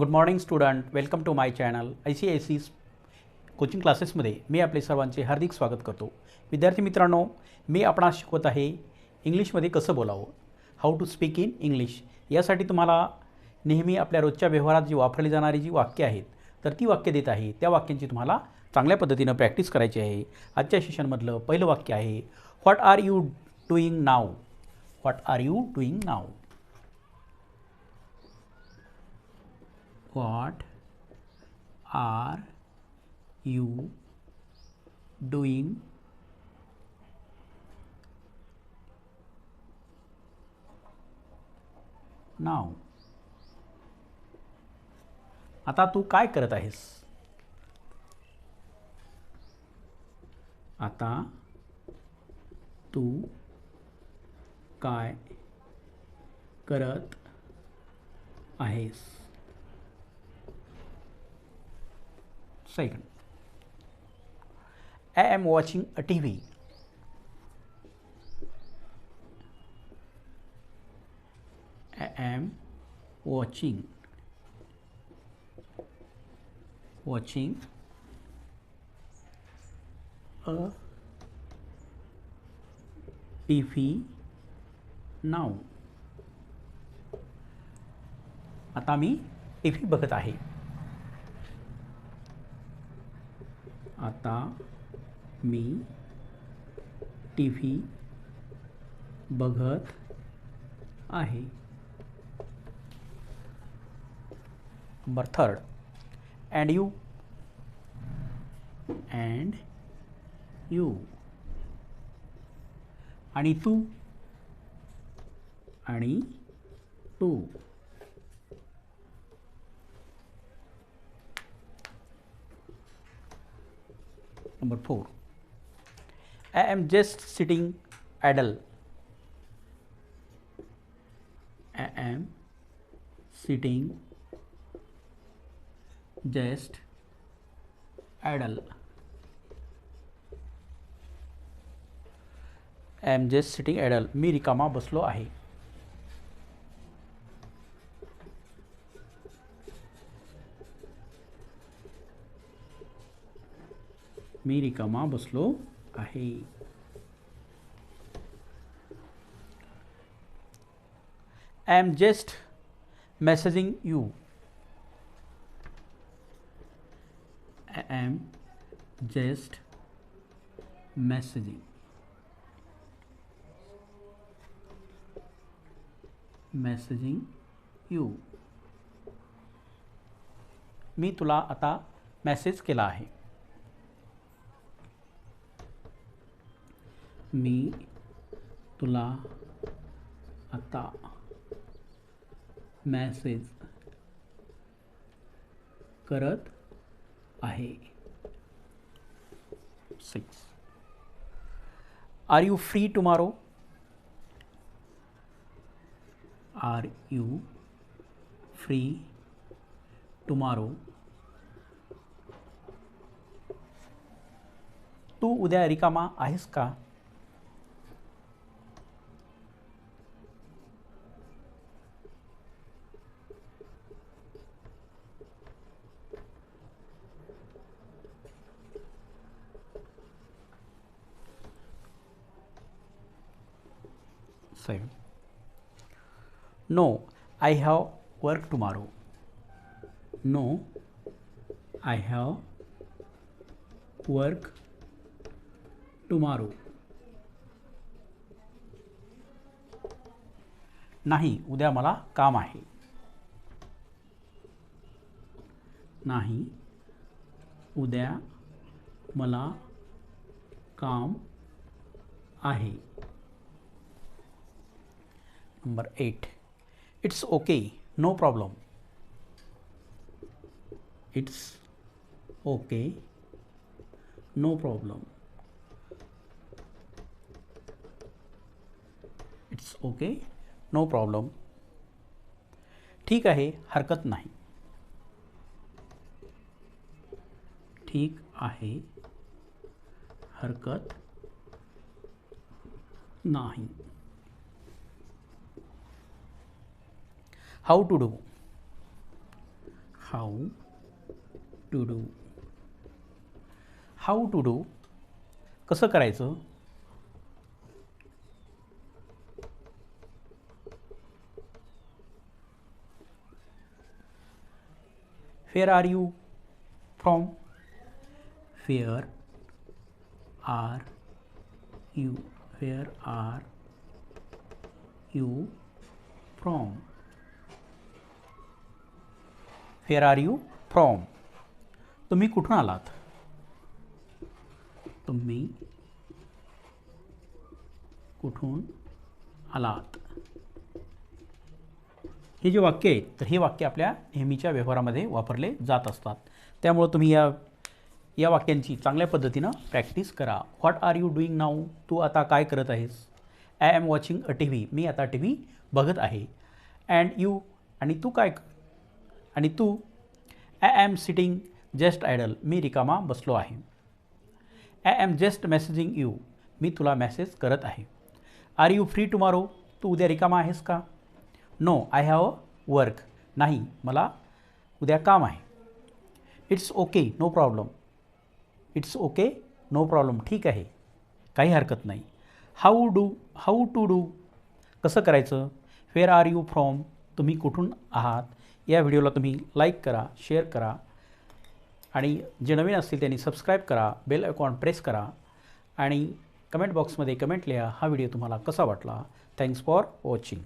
Good morning student welcome to my channel I C I C coaching क्लासेसमध्ये मी आपले सर्वांचे हार्दिक स्वागत करतो. विद्यार्थी मित्रांनो मी आपणास शिकवत आहे इंग्लिशमध्ये कसं बोलावं? How to speak in English यासाठी तुम्हाला नेहमी आपल्या रोजच्या व्यवहारात जी वापरली जाणारी जी वाक्य आहेत तर ती वाक्य देत आहे. त्या वाक्यांची तुम्हाला चांगल्या पद्धतीनं प्रॅक्टिस करायची आहे. आजच्या सेशनमधलं पहिलं वाक्य आहे what are you doing now what are you doing now what are you doing? Now आता तू काय करत आहेस? आता तू काय करत आहेस? Second, I am watching a TV. I am watching watching a TV now. आता मी टी व्ही बघत आहे आता मी टी व्ही बघत आहे. Number third and you and you आणि तू? आणि तू. Number four, I am just sitting idle. I am sitting just idle. I am just sitting idle. मी रिकामा बसलो आहे मी रिकामा बसलो आहे. I am just messaging you I am just messaging messaging you मी तुला आता मेसेज केला आहे. मी तुला आता मॅसेज करत आहे. Six are you free tomorrow are you free tomorrow तू उद्या रिकामा आहेस का? Seven. No, I have work tomorrow. No, I have work tomorrow. नाही उद्या मला काम आहे नाही उद्या मला काम आहे Number 8. It's okay, no problem. It's okay, no problem. It's okay, no problem. ठीक आहे हरकत नाही ठीक आहे हरकत नाही how to do how to do how to do कसं करायचं? Where are you from where are you where are you from where are you from तुम्ही कुठून आलात? तुम्ही कुठून आलात? हे जे वाक्य आहेत तर हे वाक्य आपल्या नेहमीच्या व्यवहारामध्ये वापरले जात असतात. त्यामुळं तुम्ही या या वाक्यांची चांगल्या पद्धतीनं प्रॅक्टिस करा. What are you doing now तू आता काय करत आहेस? I am watching a T V मी आता टी व्ही बघत आहे. अँड यू आणि तू काय आणि तू I am sitting just idle मी रिकामा बसलो आहे. I am just messaging you मी तुला मेसेज करत आहे. आर यू फ्री टुमारो तू उद्या रिकामा आहेस का? No I have a work नाही मला उद्या काम आहे. It's okay no problem it's okay no problem ठीक आहे. काही हरकत नाही. How do how to do कसं करायचं? वेअर आर यू फ्रॉम तुम्ही कुठून आहात? या व्हिडिओला तुम्ही लाईक करा शेअर करा आणि जे नवीन असतील त्यांनी सबस्क्राईब करा बेल आयकॉन प्रेस करा आणि कमेंट बॉक्समध्ये कमेंट लिहा हा व्हिडिओ तुम्हाला कसा वाटला. Thanks for watching.